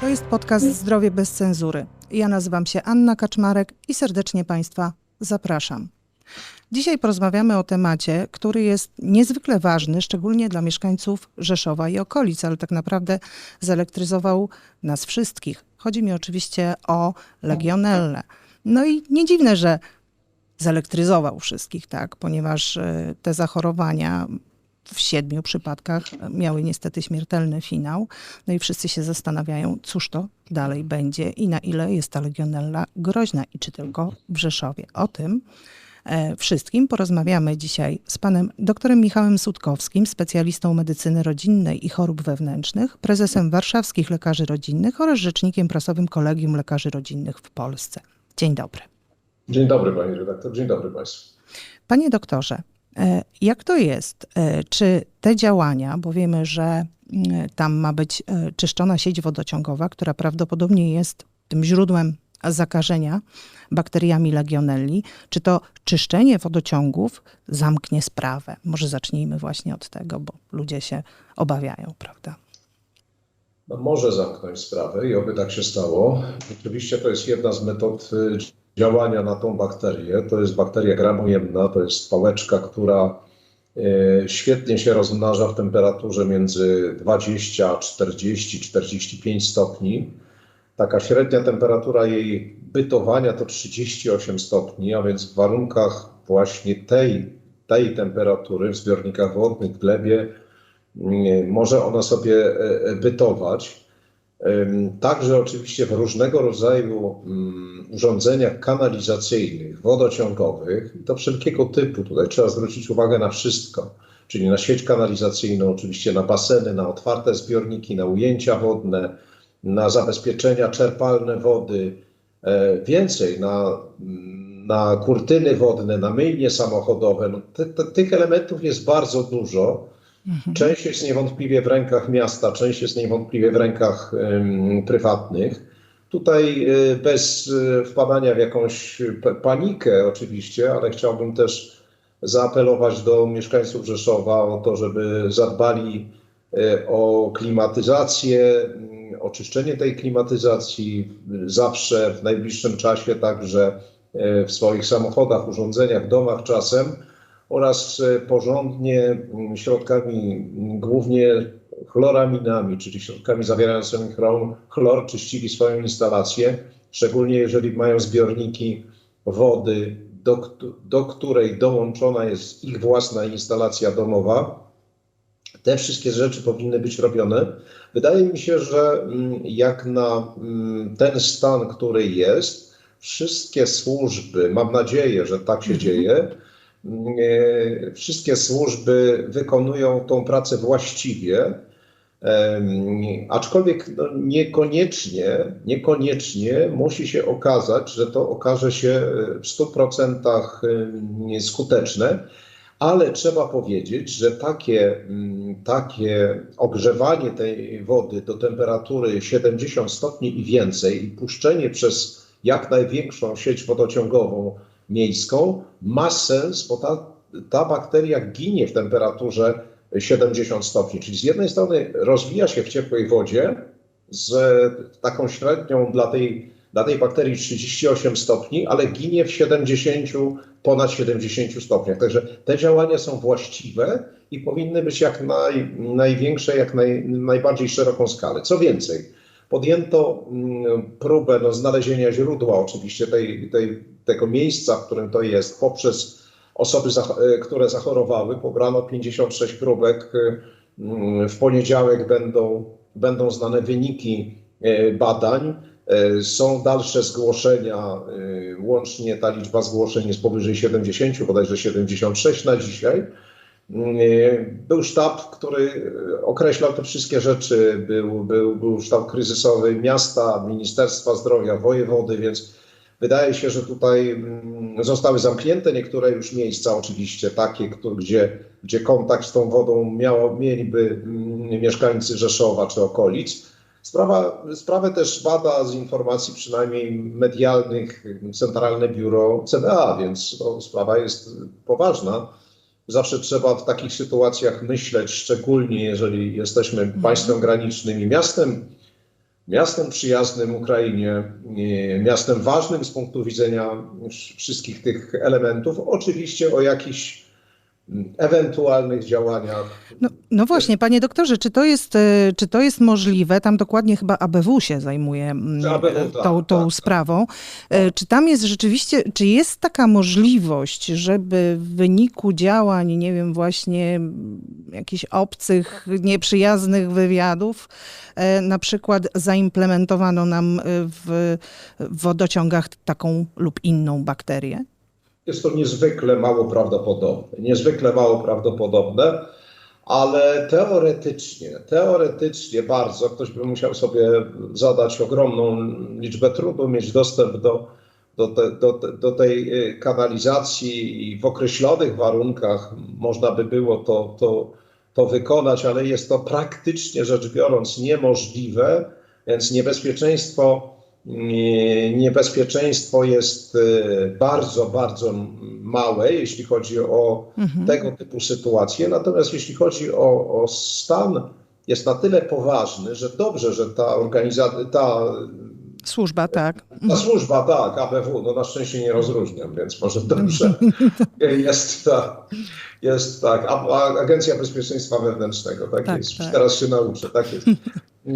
To jest podcast Zdrowie bez cenzury. Ja nazywam się Anna Kaczmarek i serdecznie Państwa zapraszam. Dzisiaj porozmawiamy o temacie, który jest niezwykle ważny, szczególnie dla mieszkańców Rzeszowa i okolic, ale tak naprawdę zelektryzował nas wszystkich. Chodzi mi oczywiście o legionellę. No i nie dziwne, że zelektryzował wszystkich, tak, ponieważ e, te zachorowania w siedmiu przypadkach miały niestety śmiertelny finał. No i wszyscy się zastanawiają, cóż to dalej będzie i na ile jest ta legionella groźna i czy tylko w Rzeszowie. O tym e, wszystkim porozmawiamy dzisiaj z panem doktorem Michałem Sutkowskim, specjalistą medycyny rodzinnej i chorób wewnętrznych, prezesem warszawskich lekarzy rodzinnych oraz rzecznikiem prasowym Kolegium Lekarzy Rodzinnych w Polsce. Dzień dobry. Dzień dobry pani redaktor, dzień dobry państwu. Panie doktorze, jak to jest? E, Czy te działania, bo wiemy, że mm, tam ma być e, czyszczona sieć wodociągowa, która prawdopodobnie jest tym źródłem zakażenia bakteriami legionelli, czy to czyszczenie wodociągów zamknie sprawę? Może zacznijmy właśnie od tego, bo ludzie się obawiają, prawda? No, może zamknąć sprawę i oby tak się stało. Rzeczywiście to jest jedna z metod y, działania na tą bakterię. To jest bakteria gramojemna, to jest pałeczka, która y, świetnie się rozmnaża w temperaturze między 20, 40, 45 stopni. Taka średnia temperatura jej bytowania to 38 stopni, a więc w warunkach właśnie tej, tej temperatury w zbiornikach wodnych, glebie, może ona sobie e, bytować. Także oczywiście w różnego rodzaju mm, urządzeniach kanalizacyjnych, wodociągowych, to wszelkiego typu. Tutaj trzeba zwrócić uwagę na wszystko, czyli na sieć kanalizacyjną, oczywiście na baseny, na otwarte zbiorniki, na ujęcia wodne, na zabezpieczenia czerpalne wody, e, więcej na, na kurtyny wodne, na myjnie samochodowe. No, ty, ty, tych elementów jest bardzo dużo. Część jest niewątpliwie w rękach miasta, część jest niewątpliwie w rękach prywatnych. Tutaj y, bez y, wpadania w jakąś panikę oczywiście, ale chciałbym też zaapelować do mieszkańców Rzeszowa o to, żeby zadbali y, o klimatyzację, y, oczyszczenie tej klimatyzacji. Zawsze w najbliższym czasie, także w swoich samochodach, urządzeniach, domach czasem oraz e, porządnie mm, środkami, mm, głównie chloraminami, czyli środkami zawierającymi chlor, chlor, czyścili swoją instalację, szczególnie jeżeli mają zbiorniki wody, do, do której dołączona jest ich własna instalacja domowa. Te wszystkie rzeczy powinny być robione. Wydaje mi się, że mm, jak na ten stan, który jest, wszystkie służby, mam nadzieję, że tak się dzieje, e, wszystkie służby wykonują tą pracę właściwie, aczkolwiek no, niekoniecznie, niekoniecznie musi się okazać, że to okaże się e, w 100% em, skuteczne, ale trzeba powiedzieć, że takie, mm, takie ogrzewanie tej wody do temperatury 70 stopni i więcej i puszczenie przez jak największą sieć wodociągową miejską ma sens, bo ta, ta bakteria ginie w temperaturze 70 stopni. Czyli z jednej strony rozwija się w ciepłej wodzie z taką średnią dla tej, dla tej bakterii 38 stopni, ale ginie w 70, ponad 70 stopniach. Także te działania są właściwe i powinny być jak naj, największe, jak naj, najbardziej szeroką skalę. Co więcej, podjęto mm, próbę no, znalezienia źródła oczywiście tej, tej, tego miejsca, w którym to jest, poprzez osoby, e, które zachorowały. Pobrano 56 próbek. Mm, W poniedziałek będą, będą znane wyniki e, badań. E, Są dalsze zgłoszenia, e, łącznie ta liczba zgłoszeń jest powyżej 70, bodajże 76 na dzisiaj. Był sztab, który określał te wszystkie rzeczy. Był, był, był sztab kryzysowy miasta, Ministerstwa Zdrowia, wojewody, więc wydaje się, że tutaj mm, zostały zamknięte niektóre już miejsca, oczywiście takie, gdzie, gdzie kontakt z tą wodą miało, mieliby mm, mieszkańcy Rzeszowa czy okolic. Sprawa, sprawę też bada z informacji przynajmniej medialnych Centralne Biuro CDA, więc sprawa jest poważna. Zawsze trzeba w takich sytuacjach myśleć, szczególnie jeżeli jesteśmy państwem granicznym i miastem miastem przyjaznym Ukrainie, e, miastem ważnym z punktu widzenia wszystkich tych elementów. Oczywiście o jakichś ewentualnych działaniach No, no właśnie, panie doktorze, czy to, jest, e, czy to jest możliwe? Tam dokładnie chyba ABW się zajmuje mm, ABW, e, tak, tą, tą tak. sprawą. E, Czy tam jest rzeczywiście, czy jest taka możliwość, żeby w wyniku działań, nie wiem, właśnie jakichś obcych, nieprzyjaznych wywiadów, na przykład zaimplementowano nam w wodociągach taką lub inną bakterię? Jest to niezwykle mało prawdopodobne. Niezwykle mało prawdopodobne, ale teoretycznie, teoretycznie bardzo ktoś by musiał sobie zadać ogromną liczbę trudu, mieć dostęp do, do, te, do, do tej y, kanalizacji i w określonych warunkach można by było to, to, to wykonać, ale jest to praktycznie rzecz biorąc niemożliwe, więc niebezpieczeństwo nie- niebezpieczeństwo jest e, bardzo, bardzo małe, jeśli chodzi o tego typu sytuacje. Natomiast jeśli chodzi o, o stan, jest na tyle poważny, że dobrze, że ta organizacja, ta, Służba, tak. Ta służba, tak, ABW, no na szczęście nie rozróżniam, więc może dobrze jest ta, jest tak, Agencja Bezpieczeństwa Wewnętrznego, tak, Tak, jest, tak. teraz się nauczę, tak jest. E,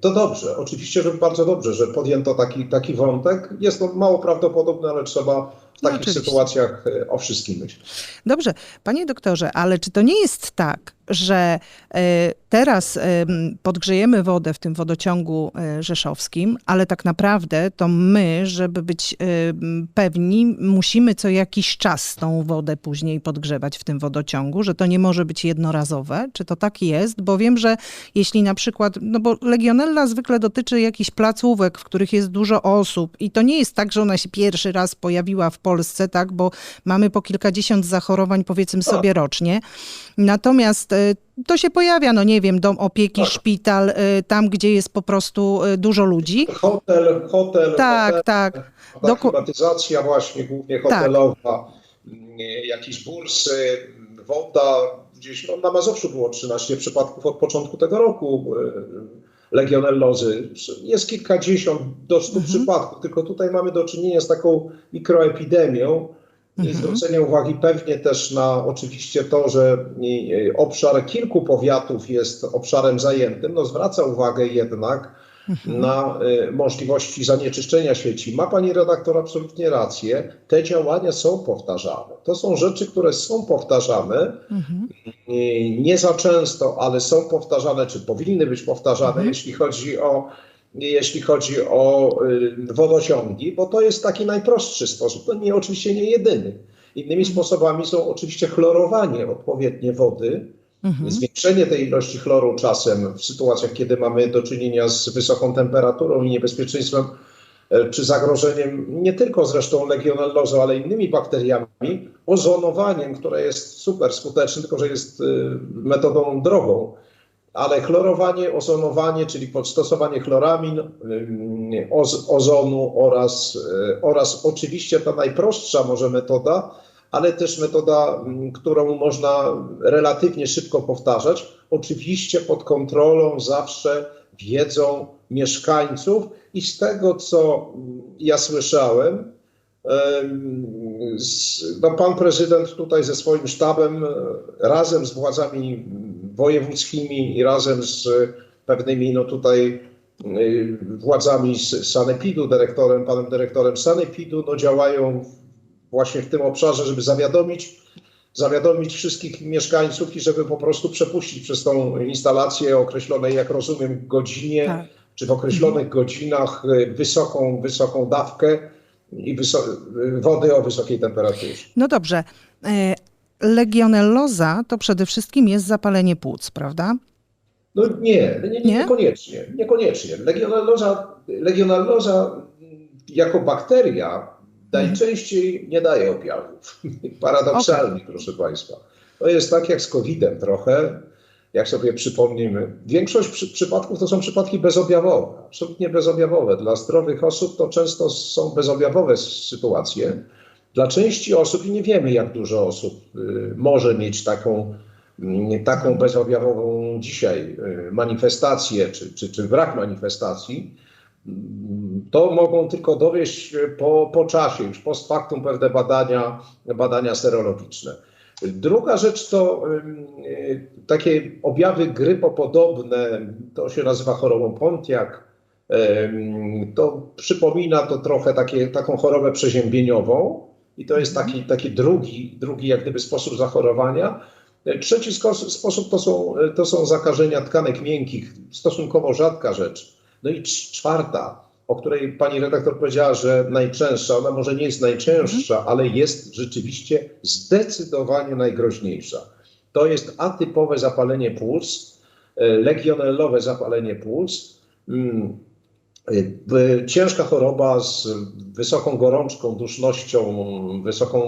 To dobrze, oczywiście, że bardzo dobrze, że podjęto taki, taki wątek. Jest to mało prawdopodobne, ale trzeba w No takich oczywiście. sytuacjach e, o wszystkim myśleć. Dobrze, panie doktorze, ale czy to nie jest tak, że e, teraz em, podgrzejemy wodę w tym wodociągu rzeszowskim, ale tak naprawdę to my, żeby być em, pewni, musimy co jakiś czas tą wodę później podgrzewać w tym wodociągu, że to nie może być jednorazowe? Czy to tak jest? Bo wiem, że jeśli na przykład, no bo legionella zwykle dotyczy jakichś placówek, w których jest dużo osób i to nie jest tak, że ona się pierwszy raz pojawiła w Polsce, tak, bo mamy po kilkadziesiąt zachorowań powiedzmy sobie rocznie. Natomiast e, to się pojawia, no nie wiem, dom opieki, Tak. szpital, e, tam gdzie jest po prostu e, dużo ludzi. Hotel, hotel, Tak, hotel tak. ta klimatyzacja właśnie głównie Tak. hotelowa, mm, jakieś bursy, woda. Gdzieś no, na Mazowszu było 13 przypadków od początku tego roku e, legionellozy. Jest kilkadziesiąt do stu przypadków, tylko tutaj mamy do czynienia z taką mikroepidemią. I zwrócenia uwagi pewnie też na oczywiście to, że e, obszar kilku powiatów jest obszarem zajętym. No zwraca uwagę jednak na e, możliwości zanieczyszczenia sieci. Ma pani redaktor absolutnie rację. Te działania są powtarzane. To są rzeczy, które są powtarzane. E, Nie za często, ale są powtarzane, czy powinny być powtarzane, jeśli chodzi o jeśli chodzi o y, wodociągi, bo to jest taki najprostszy sposób. To nie oczywiście nie jedyny. Innymi sposobami są oczywiście chlorowanie odpowiednie wody, zwiększenie tej ilości chloru czasem w sytuacjach, kiedy mamy do czynienia z wysoką temperaturą i niebezpieczeństwem e, czy zagrożeniem nie tylko zresztą legionellozą, ale innymi bakteriami, ozonowaniem, które jest super skuteczne, tylko że jest y, metodą drogą. Ale chlorowanie, ozonowanie, czyli stosowanie chloramin, ym, oz, ozonu oraz, y, oraz oczywiście ta najprostsza może metoda, ale też metoda, mm, którą można relatywnie szybko powtarzać, oczywiście pod kontrolą zawsze wiedzą mieszkańców i z tego, co mm, ja słyszałem, no, pan prezydent tutaj ze swoim sztabem razem z władzami wojewódzkimi i razem z pewnymi no tutaj y, władzami z Sanepidu, dyrektorem, panem dyrektorem Sanepidu, no działają właśnie w tym obszarze, żeby zawiadomić, zawiadomić wszystkich mieszkańców i żeby po prostu przepuścić przez tą instalację określonej, jak rozumiem, godzinie, Tak. czy w określonych godzinach y, wysoką, wysoką dawkę i wyso- wody o wysokiej temperaturze. No dobrze. Legionelloza to przede wszystkim jest zapalenie płuc, prawda? No nie, nie, nie, Nie? niekoniecznie. Niekoniecznie. Legionelloza, legionelloza jako bakteria najczęściej nie daje objawów. Paradoksalnie, proszę Państwa. To jest tak jak z COVID-em trochę, jak sobie przypomnimy. Większość przy, przypadków to są przypadki bezobjawowe, absolutnie bezobjawowe. Dla zdrowych osób to często są bezobjawowe sytuacje. Dla części osób, i nie wiemy jak dużo osób y, może mieć taką mm, taką bezobjawową dzisiaj y, manifestację, czy, czy, czy brak manifestacji, mm, to mogą tylko dowieść po, po czasie, już post factum pewne badania, badania serologiczne. Druga rzecz to y, takie objawy grypopodobne, to się nazywa chorobą Pontiac. To przypomina to trochę takie, taką chorobę przeziębieniową i to jest taki, taki drugi, drugi jak gdyby sposób zachorowania. Trzeci sposób to są, to są zakażenia tkanek miękkich, stosunkowo rzadka rzecz. No i cz- czwarta, o której pani redaktor powiedziała, że najczęstsza, ona może nie jest najczęstsza, ale jest rzeczywiście zdecydowanie najgroźniejsza. To jest atypowe zapalenie płuc, e, legionellowe zapalenie płuc. Y, Ciężka choroba z wysoką gorączką, dusznością, wysoką,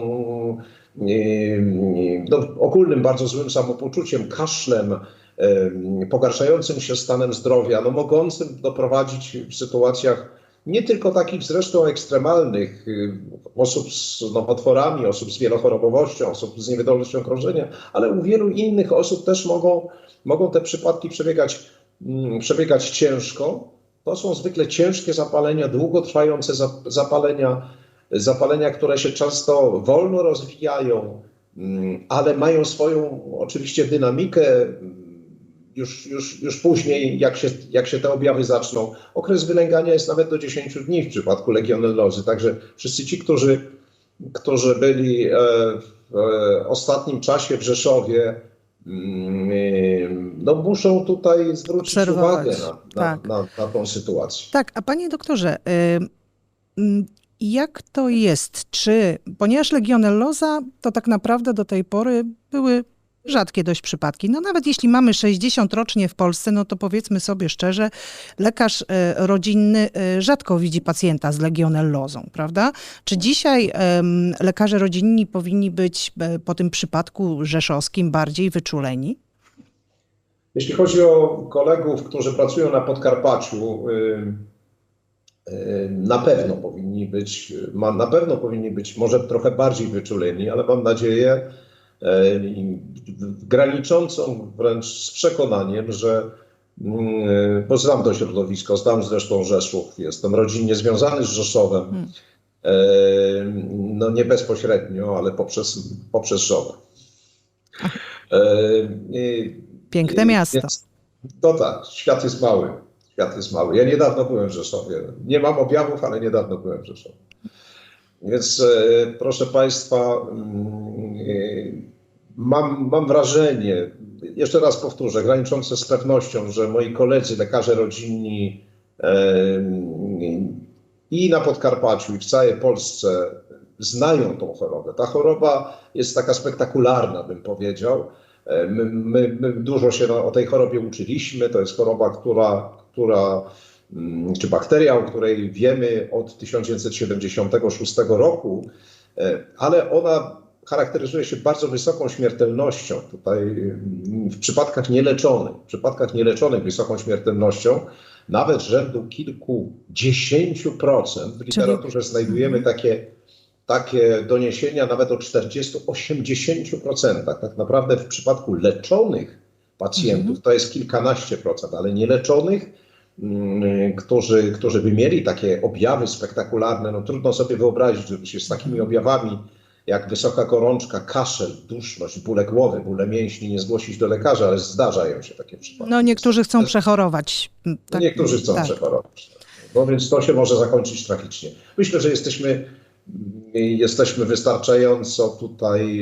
y, no, ogólnym bardzo złym samopoczuciem, kaszlem, y, pogarszającym się stanem zdrowia, no, mogącym doprowadzić w sytuacjach nie tylko takich zresztą ekstremalnych, osób z nowotworami, osób z wielochorobowością, osób z niewydolnością krążenia, ale u wielu innych osób też mogą, mogą te przypadki przebiegać, mm, przebiegać ciężko. To są zwykle ciężkie zapalenia, długotrwające zap- zapalenia, zapalenia, które się często wolno rozwijają, mm, ale mają swoją oczywiście dynamikę mm, już, już, już później, jak się, jak się te objawy zaczną. Okres wylęgania jest nawet do 10 dni w przypadku legionellozy, także wszyscy ci, którzy, którzy byli e, w e, ostatnim czasie w Rzeszowie, mm, no muszą tutaj zwrócić uwagę na, na, tak. na, na tą sytuację. Tak, a panie doktorze, y, mm, jak to jest? Czy, ponieważ legionelloza to tak naprawdę do tej pory były rzadkie dość przypadki. No nawet jeśli mamy 60 rocznie w Polsce, no to powiedzmy sobie szczerze, lekarz y, rodzinny y, rzadko widzi pacjenta z legionellozą, prawda? Czy dzisiaj lekarze rodzinni powinni być e, po tym przypadku rzeszowskim bardziej wyczuleni? Jeśli chodzi o kolegów, którzy pracują na Podkarpaciu, y, y, na pewno powinni być, na pewno powinni być może trochę bardziej wyczuleni, ale mam nadzieję, y, graniczącą wręcz z przekonaniem, że bo znam to środowisko, znam zresztą Rzeszów, jestem rodzinnie związany z Rzeszowem, Hmm. no nie bezpośrednio, ale poprzez, poprzez żonę. Piękne miasto. Więc, to tak, świat jest mały. Świat jest mały. Ja niedawno byłem w Rzeszowie. Nie mam objawów, ale niedawno byłem w Rzeszowie. Więc e, proszę Państwa, mm, e, mam, mam wrażenie, jeszcze raz powtórzę, graniczące z pewnością, że moi koledzy, lekarze rodzinni e, i na Podkarpaciu, i w całej Polsce znają tą chorobę. Ta choroba jest taka spektakularna, bym powiedział. My, my, my dużo się o tej chorobie uczyliśmy. To jest choroba, która, która, mm, czy bakteria, o której wiemy od 1976 roku, e, ale ona charakteryzuje się bardzo wysoką śmiertelnością. Tutaj mm, w przypadkach nieleczonych, w przypadkach nieleczonych wysoką śmiertelnością, nawet rzędu kilkudziesięciu procent. W literaturze znajdujemy takie takie doniesienia nawet o 40-80%. Tak naprawdę w przypadku leczonych pacjentów to jest kilkanaście procent, ale nieleczonych, mm, którzy, którzy by mieli takie objawy spektakularne, no trudno sobie wyobrazić, żeby się z takimi objawami jak wysoka gorączka, kaszel, duszność, bóle głowy, bóle mięśni nie zgłosić do lekarza, ale zdarzają się takie przypadki. No niektórzy chcą przechorować. Tak, Niektórzy chcą tak. przechorować. No więc to się może zakończyć tragicznie. Myślę, że jesteśmy, jesteśmy wystarczająco tutaj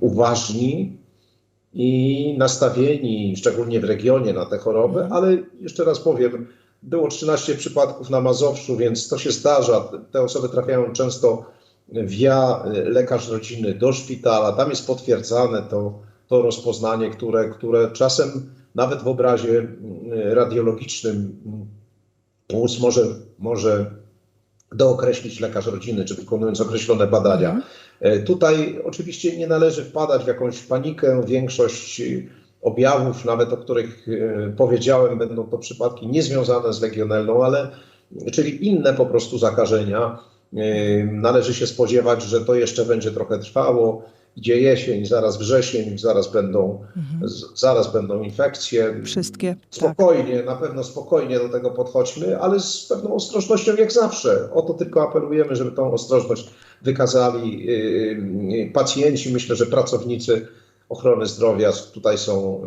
uważni i nastawieni, szczególnie w regionie, na tę chorobę, ale jeszcze raz powiem, było 13 przypadków na Mazowszu, więc to się zdarza. Te osoby trafiają często via lekarz rodzinny do szpitala. Tam jest potwierdzane to, to rozpoznanie, które, które czasem nawet w obrazie mm, radiologicznym mm, płuc może, może dookreślić lekarz rodzinny, czy wykonując określone badania. E, Tutaj oczywiście nie należy wpadać w jakąś panikę. Większość e, objawów, nawet o których e, powiedziałem, będą to przypadki niezwiązane z legionellą, ale czyli inne po prostu zakażenia. Należy się spodziewać, że to jeszcze będzie trochę trwało idzie jesień, zaraz wrzesień, zaraz będą, z, zaraz będą infekcje. Wszystkie, tak. Spokojnie, na pewno spokojnie do tego podchodźmy, ale z pewną ostrożnością jak zawsze. O to tylko apelujemy, żeby tą ostrożność wykazali yy, yy, pacjenci. Myślę, że pracownicy ochrony zdrowia tutaj są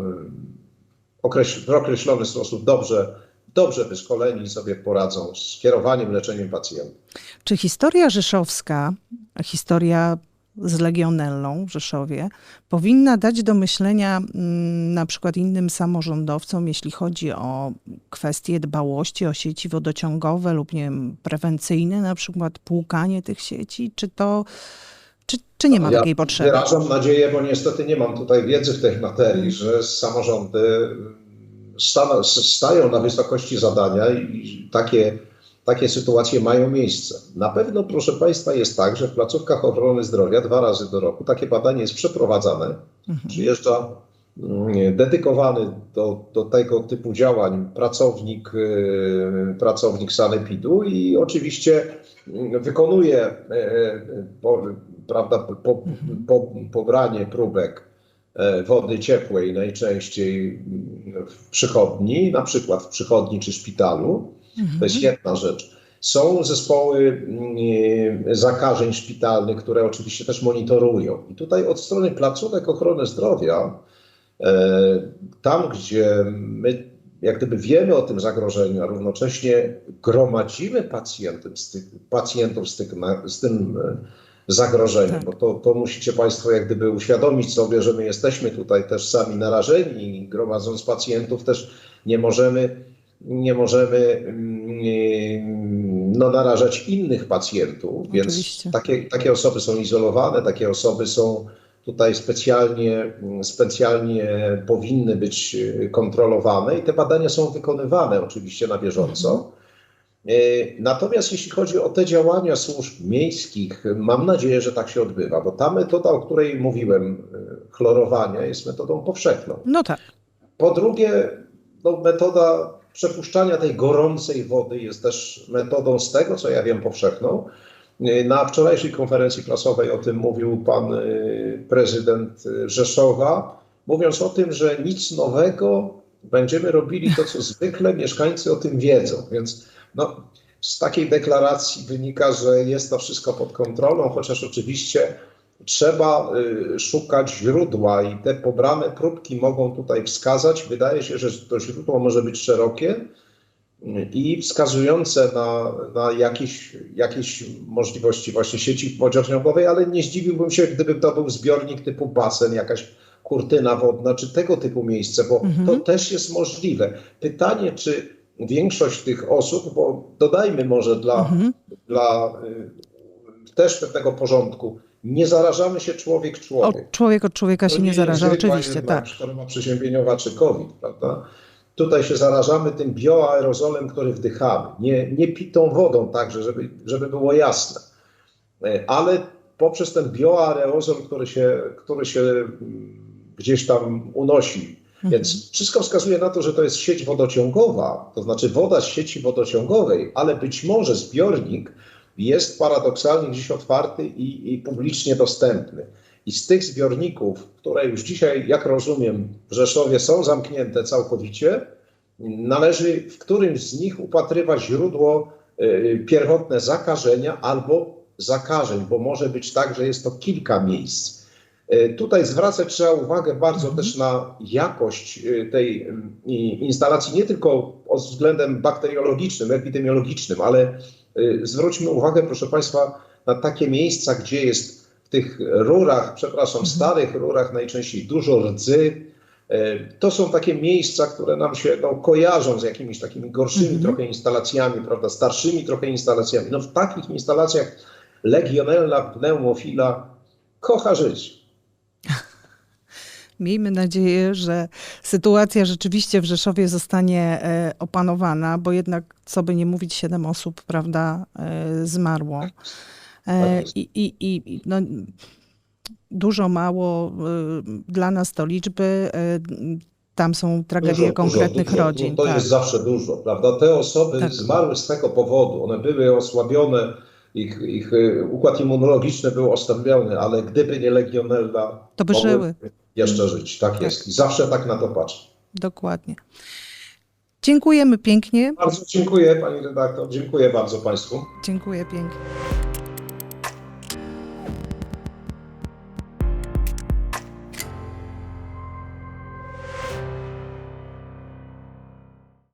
yy, w określony sposób dobrze, dobrze wyszkoleni i sobie poradzą z kierowaniem, leczeniem pacjentów. Czy historia rzeszowska, historia z legionellą w Rzeszowie, powinna dać do myślenia mm, na przykład innym samorządowcom, jeśli chodzi o kwestie dbałości o sieci wodociągowe lub nie wiem, prewencyjne, na przykład płukanie tych sieci? Czy to, czy, czy nie ma Ja takiej potrzeby? Wyrażam nadzieję, bo niestety nie mam tutaj wiedzy w tej materii, że samorządy sta, stają na wysokości zadania i takie, takie sytuacje mają miejsce. Na pewno, proszę Państwa, jest tak, że w placówkach ochrony zdrowia dwa razy do roku takie badanie jest przeprowadzane. Przyjeżdża mm, dedykowany do, do tego typu działań pracownik, yy, pracownik sanepidu i oczywiście mm, wykonuje e, po, prawda, po, po, pobranie próbek e, wody ciepłej najczęściej mm, w przychodni, na przykład w przychodni czy szpitalu. To jest jedna rzecz. Są zespoły mm, zakażeń szpitalnych, które oczywiście też monitorują. I tutaj od strony placówek ochrony zdrowia, e, tam gdzie my jak gdyby wiemy o tym zagrożeniu, a równocześnie gromadzimy pacjentów z, tych, pacjentów z, tych, z tym e, zagrożeniem, Tak. bo to, to musicie Państwo jak gdyby uświadomić sobie, że my jesteśmy tutaj też sami narażeni i gromadząc pacjentów też nie możemy, nie możemy mm, no, narażać innych pacjentów, więc takie, takie osoby są izolowane, takie osoby są tutaj specjalnie, specjalnie powinny być y, kontrolowane i te badania są wykonywane oczywiście na bieżąco. Y, Natomiast jeśli chodzi o te działania służb miejskich, mam nadzieję, że tak się odbywa, bo ta metoda, o której mówiłem, y, chlorowania, jest metodą powszechną. No tak. Po drugie, no, metoda przepuszczania tej gorącej wody jest też metodą, z tego co ja wiem, powszechną. Na wczorajszej konferencji prasowej o tym mówił pan y, prezydent y, Rzeszowa, mówiąc o tym, że nic nowego, będziemy robili to, co zwykle, mieszkańcy o tym wiedzą. Więc no, z takiej deklaracji wynika, że jest to wszystko pod kontrolą, chociaż oczywiście trzeba y, szukać źródła i te pobrane próbki mogą tutaj wskazać. Wydaje się, że to źródło może być szerokie y, i wskazujące na, na jakieś, jakieś możliwości właśnie sieci wodociągowej, ale nie zdziwiłbym się, gdyby to był zbiornik typu basen, jakaś kurtyna wodna, czy tego typu miejsce, bo to też jest możliwe. Pytanie, czy większość tych osób, bo dodajmy może dla, dla y, też pewnego porządku, nie zarażamy się człowiek O, człowiek. człowiek od człowieka się nie zaraża, oczywiście, tak. Choroba przeziębieniowa czy COVID, prawda? Tutaj się zarażamy tym bioaerozolem, który wdychamy. Nie, nie pitą wodą także, żeby, żeby było jasne. E, Ale poprzez ten bioaerozol, który się, który się mm, gdzieś tam unosi. Więc wszystko wskazuje na to, że to jest sieć wodociągowa, to znaczy woda z sieci wodociągowej, ale być może zbiornik jest paradoksalnie gdzieś otwarty i, i publicznie dostępny. I z tych zbiorników, które już dzisiaj, jak rozumiem, w Rzeszowie są zamknięte całkowicie, należy w którymś z nich upatrywać źródło y, pierwotne zakażenia albo zakażeń, bo może być tak, że jest to kilka miejsc. Y, Tutaj zwracać trzeba uwagę bardzo też na jakość y, tej i- instalacji, nie tylko pod względem bakteriologicznym, epidemiologicznym, ale y, zwróćmy uwagę, proszę Państwa, na takie miejsca, gdzie jest w tych rurach, przepraszam, starych rurach najczęściej dużo rdzy. Y, To są takie miejsca, które nam się no, kojarzą z jakimiś takimi gorszymi trochę instalacjami, prawda, starszymi trochę instalacjami. No w takich instalacjach legionella pneumofila kocha żyć. Miejmy nadzieję, że sytuacja rzeczywiście w Rzeszowie zostanie e, opanowana, bo jednak, co by nie mówić, siedem osób, prawda, e, zmarło. Tak E, jest. I, i, i no, dużo, mało e, dla nas to liczby. e, Tam są tragedie Dużo, konkretnych dużo, rodzin. To tak. jest zawsze dużo, prawda? Te osoby Tak. zmarły z tego powodu, one były osłabione ich, ich układ immunologiczny był osłabiony, ale gdyby nie legionella, To by mogły żyły. Jeszcze żyć. Tak jest. I zawsze tak na to patrzę. Dokładnie. Dziękujemy pięknie. Bardzo dziękuję pani redaktor, dziękuję bardzo państwu. Dziękuję pięknie.